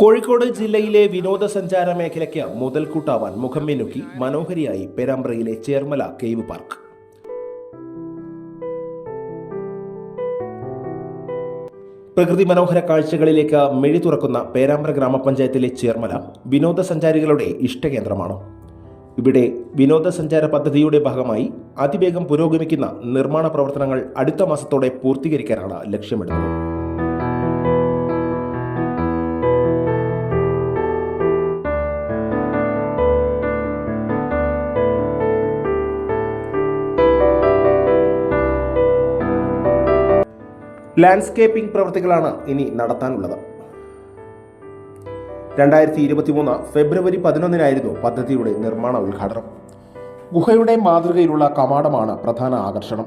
കോഴിക്കോട് ജില്ലയിലെ വിനോദസഞ്ചാര മേഖലയ്ക്ക് മുതൽക്കൂട്ടാവാൻ മുഖം മിനുക്കി മനോഹരിയായി പേരാമ്പ്രയിലെ ചേർമല കേവ് പാർക്ക്. പ്രകൃതി മനോഹര കാഴ്ചകളിലേക്ക് മെഴി തുറക്കുന്ന പേരാമ്പ്ര ഗ്രാമപഞ്ചായത്തിലെ ചേർമല വിനോദസഞ്ചാരികളുടെ ഇഷ്ടകേന്ദ്രമാണ്. ഇവിടെ വിനോദസഞ്ചാര പദ്ധതിയുടെ ഭാഗമായി അതിവേഗം പുരോഗമിക്കുന്ന നിർമ്മാണ പ്രവർത്തനങ്ങൾ അടുത്ത മാസത്തോടെ പൂർത്തീകരിക്കാനാണ് ലക്ഷ്യമിടുന്നത്. ലാൻഡ്സ്കേപ്പിംഗ് പ്രവൃത്തികളാണ് ഇനി നടത്താനുള്ളത്. രണ്ടായിരത്തി ഇരുപത്തിമൂന്ന് ഫെബ്രുവരി പതിനൊന്നിനായിരുന്നു പദ്ധതിയുടെ നിർമ്മാണ ഉദ്ഘാടനം. ഗുഹയുടെ മാതൃകയിലുള്ള കമാടമാണ് പ്രധാന ആകർഷണം.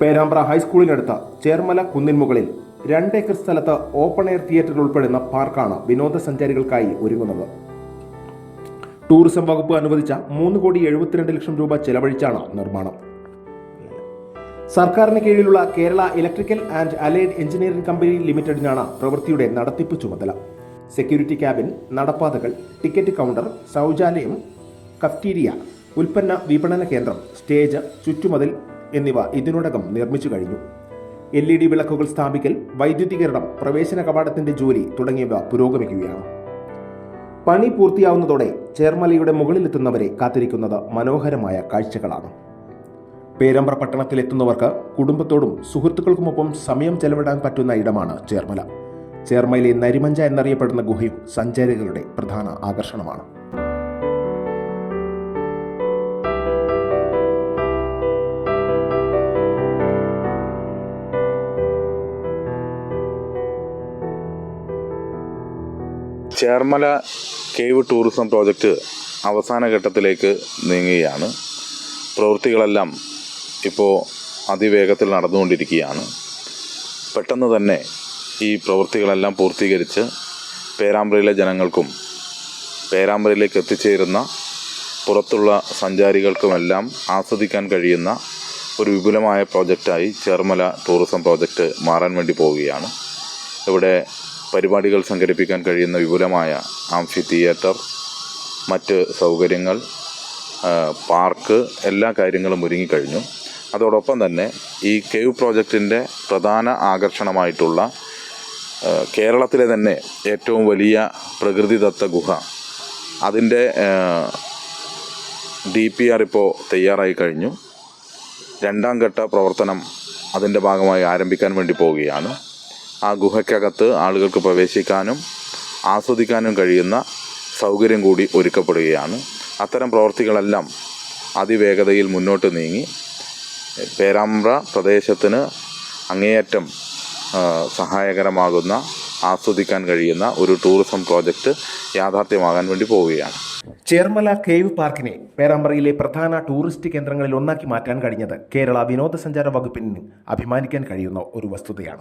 പേരാമ്പ്ര ഹൈസ്കൂളിനടുത്ത ചേർമല കുന്നിൻ മുകളിൽ രണ്ട് ഏക്കർ സ്ഥലത്ത് ഓപ്പൺ എയർ തിയേറ്റർ ഉൾപ്പെടുന്ന പാർക്കാണ് വിനോദസഞ്ചാരികൾക്കായി ഒരുങ്ങുന്നത്. ടൂറിസം വകുപ്പ് അനുവദിച്ച മൂന്ന് കോടി എഴുപത്തിരണ്ട് ലക്ഷം രൂപ ചെലവഴിച്ചാണ് നിർമ്മാണം. സർക്കാരിന് കീഴിലുള്ള Kerala electrical and allied engineering company ലിമിറ്റഡിനാണ് പ്രവൃത്തിയുടെ നടത്തിപ്പ് ചുമതല. സെക്യൂരിറ്റി ക്യാബിൻ നടപ്പാതകൾ ടിക്കറ്റ് കൗണ്ടർ ശൗചാലയം കഫ്റ്റീരിയ ഉൽപ്പന്ന വിപണന കേന്ദ്രം സ്റ്റേജ് ചുറ്റുമതിൽ എന്നിവ ഇതിനോടകം നിർമ്മിച്ചു കഴിഞ്ഞു. എൽ ഇ ഡി വിളക്കുകൾ സ്ഥാപിക്കൽ വൈദ്യുതീകരണം പ്രവേശന കവാടത്തിന്റെ ജോലി തുടങ്ങിയവ പുരോഗമിക്കുകയാണ്. പണി പൂർത്തിയാവുന്നതോടെ ചേർമലയുടെ മുകളിലെത്തുന്നവരെ കാത്തിരിക്കുന്നത് മനോഹരമായ കാഴ്ചകളാണ്. പേരമ്പ്ര പട്ടണത്തിലെത്തുന്നവർക്ക് കുടുംബത്തോടും സുഹൃത്തുക്കൾക്കുമൊപ്പം സമയം ചെലവിടാൻ പറ്റുന്ന ഇടമാണ് ചേർമല. ചേർമയിലെ നരിമഞ്ച എന്നറിയപ്പെടുന്ന ഗുഹയും സഞ്ചാരികളുടെ പ്രധാന ആകർഷണമാണ്. ചേർമല കേവ് ടൂറിസം പ്രോജക്റ്റ് അവസാന ഘട്ടത്തിലേക്ക് നീങ്ങുകയാണ്. പ്രവൃത്തികളെല്ലാം ഇപ്പോൾ അതിവേഗത്തിൽ നടന്നുകൊണ്ടിരിക്കുകയാണ്. പെട്ടെന്ന് തന്നെ ഈ പ്രവൃത്തികളെല്ലാം പൂർത്തീകരിച്ച് പേരാമ്പ്രയിലെ ജനങ്ങൾക്കും പേരാമ്പ്രയിലേക്ക് എത്തിച്ചേരുന്ന പുറത്തുള്ള സഞ്ചാരികൾക്കുമെല്ലാം ആസ്വദിക്കാൻ കഴിയുന്ന ഒരു വിപുലമായ പ്രോജക്റ്റായി ചേർമല ടൂറിസം പ്രോജക്റ്റ് മാറാൻ വേണ്ടി പോവുകയാണ്. ഇവിടെ പരിപാടികൾ സംഘടിപ്പിക്കാൻ കഴിയുന്ന വിപുലമായ ആംഫി തിയേറ്റർ മറ്റ് സൗകര്യങ്ങൾ പാർക്ക് എല്ലാ കാര്യങ്ങളും ഒരുങ്ങിക്കഴിഞ്ഞു അതോടൊപ്പം തന്നെ ഈ കേവ് പ്രോജക്റ്റിന്റെ പ്രധാന ആകർഷണമായിട്ടുള്ള കേരളത്തിലെ തന്നെ ഏറ്റവും വലിയ പ്രകൃതിദത്ത ഗുഹ. അതിന്റെ ഡി പി ആർ ഇപ്പോൾ തയ്യാറായി കഴിഞ്ഞു. രണ്ടാം ഘട്ട പ്രവർത്തനം അതിന്റെ ഭാഗമായി ആരംഭിക്കാൻ വേണ്ടി പോവുകയാണ്. ആ ഗുഹയ്ക്കകത്ത് ആളുകൾക്ക് പ്രവേശിക്കാനും ആസ്വദിക്കാനും കഴിയുന്ന സൗകര്യം കൂടി ഒരുക്കപ്പെടുകയാണ്. അത്തരം പ്രവർത്തികളെല്ലാം അതിവേഗതയിൽ മുന്നോട്ട് നീങ്ങി പേരാമ്പ്ര പ്രദേശത്തിന് അങ്ങേയറ്റം സഹായകരമാകുന്ന ആസ്വദിക്കാൻ കഴിയുന്ന ഒരു ടൂറിസം പ്രോജക്റ്റ് യാഥാർത്ഥ്യമാകാൻ വേണ്ടി പോവുകയാണ്. ചേർമല കേവ് പാർക്കിനെ പേരാമ്പ്രയിലെ പ്രധാന ടൂറിസ്റ്റ് കേന്ദ്രങ്ങളിൽ ഒന്നാക്കി മാറ്റാൻ കഴിഞ്ഞത് കേരള വിനോദസഞ്ചാര വകുപ്പിന് അഭിമാനിക്കാൻ കഴിയുന്ന ഒരു വസ്തുതയാണ്.